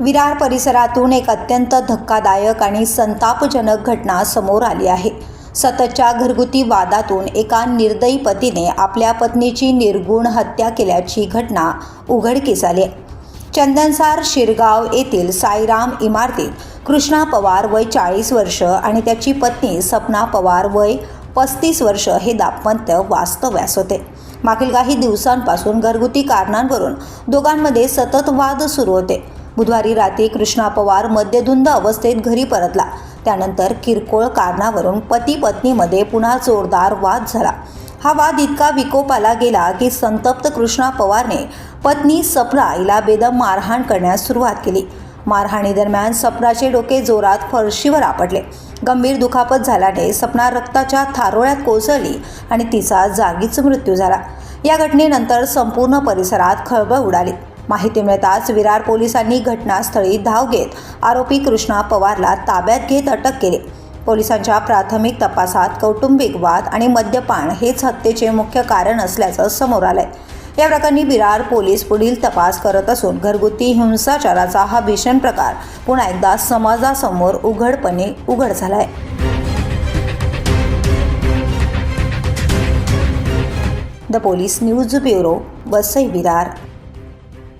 विरार परिसरातून एक अत्यंत धक्कादायक आणि संतापजनक घटना समोर आली आहे. सततच्या घरगुती वादातून एका निर्दयी पतीने आपल्या पत्नीची निर्गुण हत्या केल्याची घटना उघडकीस आली आहे. चंदनसार शिरगाव येथील साईराम इमारतीत कृष्णा पवार वय चाळीस वर्ष आणि त्याची पत्नी सपना पवार वय पस्तीस वर्ष हे दाम्पत्य वास्तव्यास होते. मागील काही दिवसांपासून घरगुती कारणांवरून दोघांमध्ये सतत वाद सुरू होते. बुधवारी रात्री कृष्णा पवार मद्यधुंद अवस्थेत घरी परतला. त्यानंतर किरकोळ कारणावरून पती पत्नीमध्ये पुन्हा जोरदार वाद झाला. हा वाद इतका विकोपाला गेला की संतप्त कृष्णा पवारने पत्नी सपना हिला बेदम मारहाण करण्यास सुरुवात केली. मारहाणीदरम्यान सपनाचे डोके जोरात फरशीवर आपटले. गंभीर दुखापत झाल्याने सपना रक्ताच्या थारोळ्यात कोसळली आणि तिचा जागीच मृत्यू झाला. या घटनेनंतर संपूर्ण परिसरात खळबळ उडाली. माहिती मिळताच विरार पोलिसांनी घटनास्थळी धाव घेत आरोपी कृष्णा पवारला ताब्यात घेत अटक केली. पोलिसांच्या प्राथमिक तपासात कौटुंबिक वाद आणि मद्यपान हेच हत्येचे मुख्य कारण असल्याचं समोर आलंय. या प्रकरणी विरार पोलीस पुढील तपास करत असून घरगुती हिंसाचाराचा हा भीषण प्रकार पुन्हा एकदा समाजासमोर उघडपणे उघड झालाय. The police news bureau Vasai Virar.